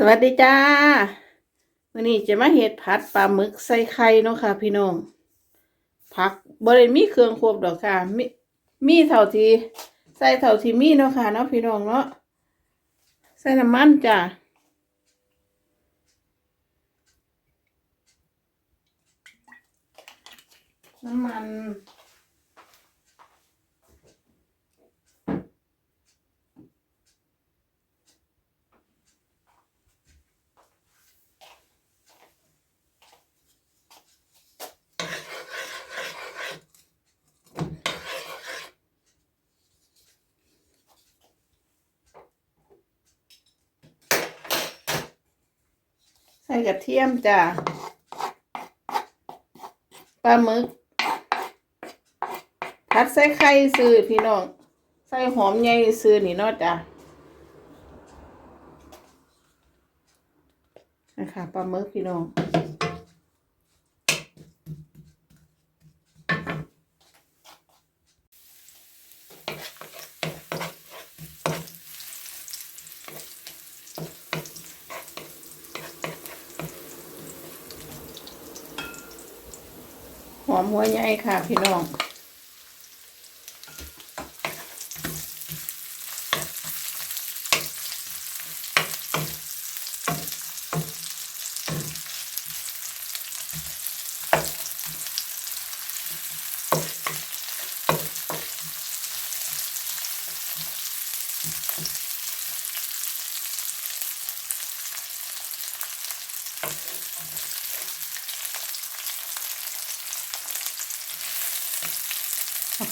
สวัสดีจ้าวันนี้จะมาเฮ็ดผัดปลาหมึกใส่ไข่เนาะค่ะ พี่น้องผักบ่ได้มีเครื่องครบดอกค่ะ มีมีเท่าที่ใส่เท่าที่มีเนาะค่ะเนาะพี่น้องเนาะใส่น้ำมันจ้าน้ำมัน กระเทียมจ้ะปลาหมึกผัดใส่ไข่ซื้อพี่น้อง ใส่หอมใหญ่ซื้อนี่เนาะจ้ะนะคะปลาหมึกพี่น้อง หอมหัวใหญ่ค่ะพี่น้อง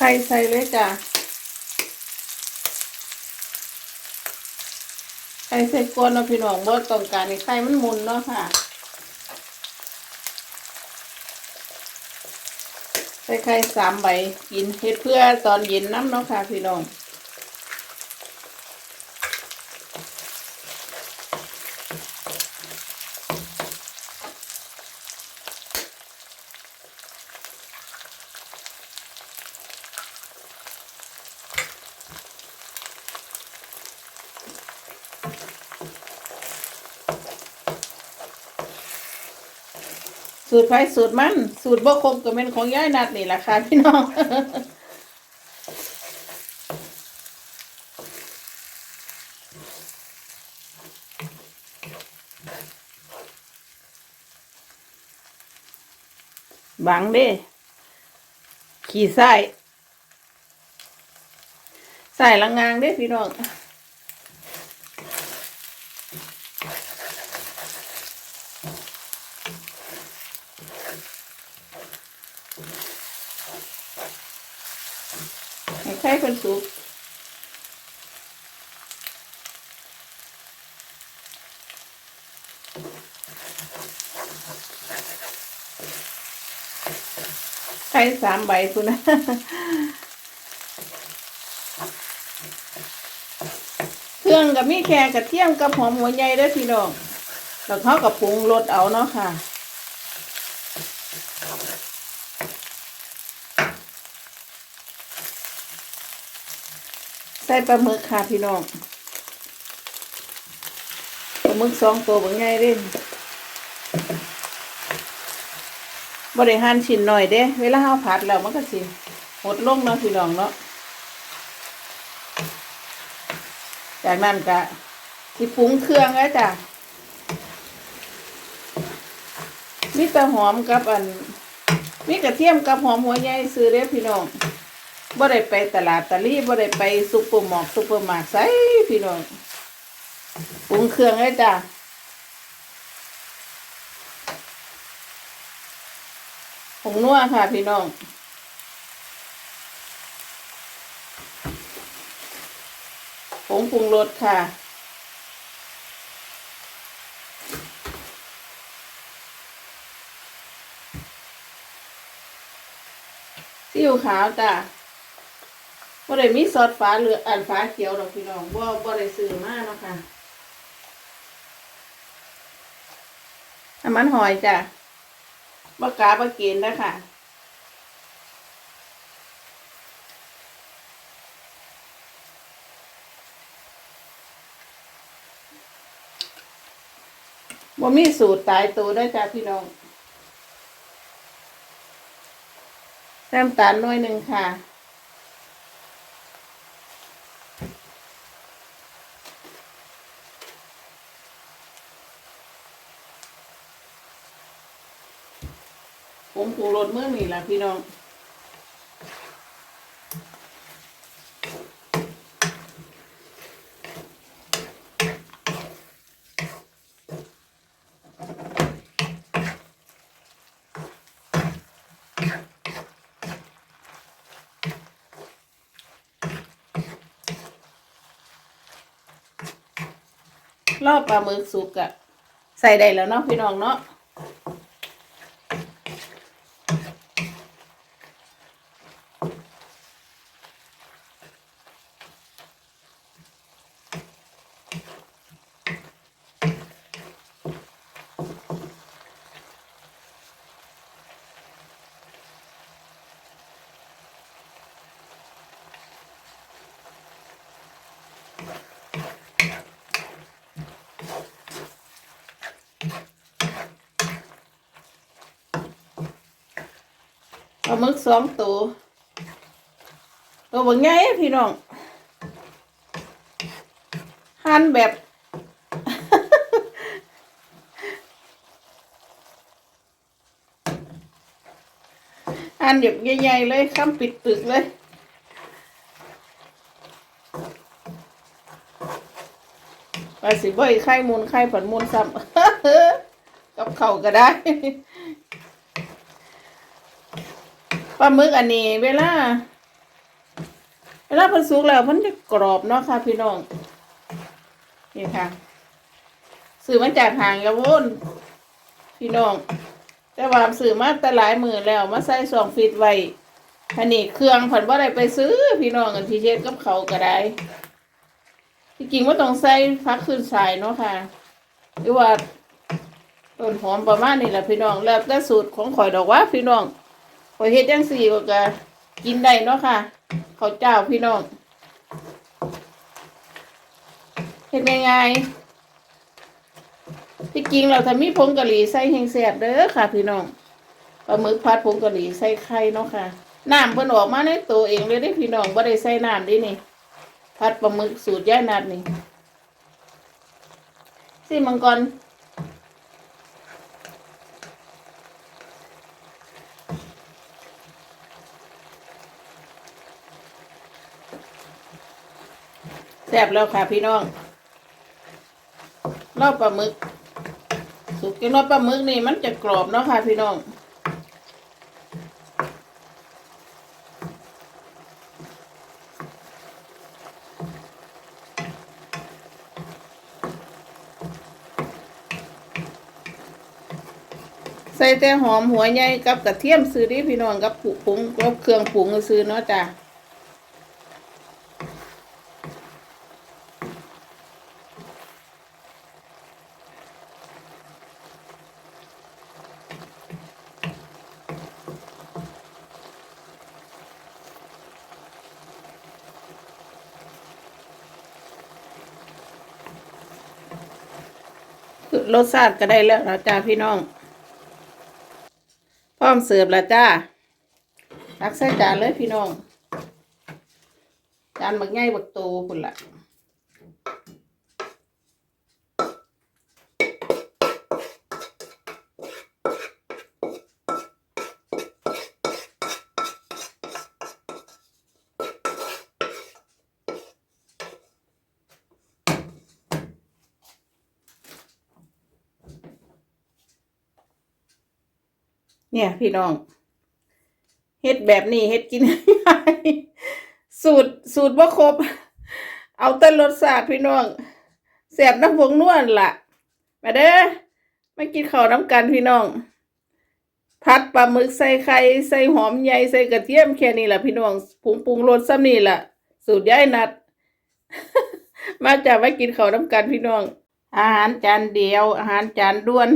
ไข่ใส่เลยจ้ะไข่ใส่ก้นเนาะพี่น้องเบิกต้องการให้ไข่มันมุนเนาะค่ะ ใส่ไข่สามใบกินเฮ็ดเพื่อตอนเย็นน้ำเนาะค่ะพี่น้อง สูตรไฟสูตรมัน สูตรบ่ครบก็เป็นของย่ายนัดนี่แหละค่ะพี่น้องบังเด้ขี่ไส้ใส่ละงางเด้พี่น้อง ข่เป็นสุกไข่สามใบคุณนะเครื่องกับมีแค่กระเทียมกับหอมหัวใหญ่เด้อพี่น้องแล้วเขากับปรุงรสเอาเนาะค่ะ ใส่ปลาหมึกค่ะพี่น้องปลาหมึกสองตัวบางไงเล่นบริหารชิ้นหน่อยเด้ เวลาเราผัดแล้วมันก็สิหดลงเนาะพี่น้องเนาะจากนั้นก็ที่ปรุงเครื่องแล้วจ้ะมีแต่หอมกับอันมีกระเทียมกับหอมหัวใหญ่ซื้อเด้พี่น้อง บ่ได้ไปตลาดตะลี่บ่ได้ไปซุปเปอร์มาร์ทซุปเปอร์มาร์ทใส่พี่น้องปรุงเครื่องเลยจ้ะผงนัวค่ะ พี่น้องผงปรุงรสค่ะซีอิ๊วขาวจ้ะ บ่ได้มีซอสฟ้าเหลืองอันฟ้าเขียวดอกพี่น้องบ่บ่ได้ซื้อมาเนาะค่ะน้ำมันหอยจ้ะบ่กาบ่เกณฑ์นะค่ะบ่มีสูตรตายตัวได้จ้าพี่น้อง น้ำตาลน้อยหนึ่งค่ะ ปรุงรสเมื่อนี่ล่ะพี่น้องรอบปลาหมึกสุกอะใส่ได้แล้วเนาะพี่น้องเนาะ ปลาหมึกสองตัวตัวบางใหญ่พี่น้องหั่นแบบ หั่นแบบใหญ่ๆเลยคำปิดปึกเลยไปสิบ่อยไข่มูลไข่ผันมูลซ้ำกับเข่าก็ได้ ปลาหมึกอันนี้ เวลา เวลาเพิ่นสุกแล้วมันจะกรอบเนาะค่ะ พี่น้อง นี่ค่ะซื้อมาจากหางยาวนพี่น้อง แต่ว่าซื้อมาแต่หลายมือแล้วมาใส่สองฟีดไว้อันนี้เครื่องผันว่าได้ไปซื้อ พี่น้องกันที่เช็ดกับเขาก็ได้ที่จริงว่าต้องใส่ฟักขึ้นสายเนาะค่ะ หรือว่าต้นหอมประมาณนี้แหละพี่น้องแล้วแต่สูตรของข่อยดอกว่าพี่น้อง ข่อยเฮ็ดจังสี่ก็จะกินได้เนาะค่ะข้าวเจ้าพี่น้องเฮ็ดง่ายๆที่จริงเราถ้ามีผงกะหรี่ใส่แห้งแซ่บเด้อค่ะ พี่น้องปลาหมึกผัดผงกะหรี่ใส่ไข่เนาะค่ะน้ำเพิ่นออกมาในตัวเองเลยได้พี่น้องบ่ได้ใส่น้ำดินี่ผัดปลาหมึกสูตรย่านัดนี่สิมังกร ซ่บแล้วค่ะพี่น้องรอบปลาหมึก สุกกินรอบปลาหมึกนี่มันจะกรอบเนาะค่ะพี่น้องใส่แต่หอมหัวใหญ่กับกระเทียมซื้อดิพี่น้องกับผุผงกับเครื่องปรุงซื้อเนาะจ้ะ รสชาติก็ได้แล้วนะจ้าพี่น้อง พร้อมเสิร์ฟแล้วจ้าตักใส่จานเลยพี่น้อง จานบักใหญ่บักโตพุ่นละ เนี่ย พี่น้องเฮ็ดแบบนี้เฮ็ดกินง่ายสูตรสูตรว่าครบ เอาแต่รสชาติพี่น้องแสบน้ำผงนวลล่ะ มาเด้อมากินข้าวน้ำกันพี่น้อง ผัดปลาหมึกใส่ไข่ใส่หอมใหญ่ใส่กระเทียมแค่นี้แหละพี่น้องปรุงปรุงรสซ้ำนี่แหละสูตรย่ายนัด มาจากมากินข้าวน้ำกันพี่น้อง อาหารจานเดียว อาหารจานด้วน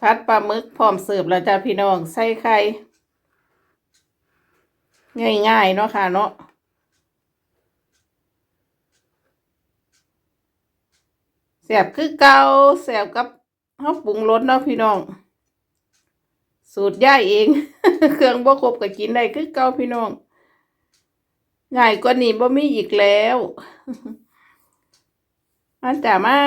ผัดปลาหมึกพร้อมเสิร์ฟแล้วจ้าพี่น้องใส่ไข่ง่ายๆเนาะค่ะเนาะแสบคือเกาแสบกับเฮาปรุงรสเนาะพี่น้อง สูตรย่ายเอง เครื่องบ่ครบก็กินได้คือเก่าพี่น้อง ง่ายกว่านี้บ่มีอีกแล้ว มาจ้ามา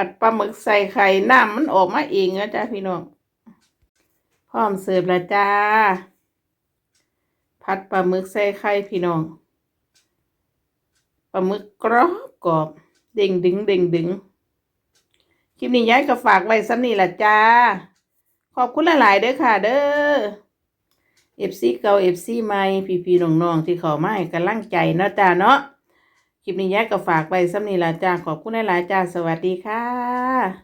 ผัดปลาหมึกใส่ไข่น้ำมันออกมาเองนะจ้าพี่น้องพร้อมเสิร์ฟแล้วจ้า ผัดปลาหมึกใส่ไข่พี่น้องปลาหมึกกรอบกรอบเด้งดึงเด้งดึงคลิปนี้ย้ายก็ฝากไว้ซ้ำนี่ละจ้า ขอบคุณหลายๆเด้อค่ะ เด้อเอฟซีเก่าเอฟซีใหม่พี่พี่ๆน้องๆที่เขามาให้กำลังใจเนาะจ้าเนาะ คลิปนี้ยายก็ฝากไว้ซ้ำนี่ละจ้าขอบคุณหลายๆจ้าสวัสดีค่ะ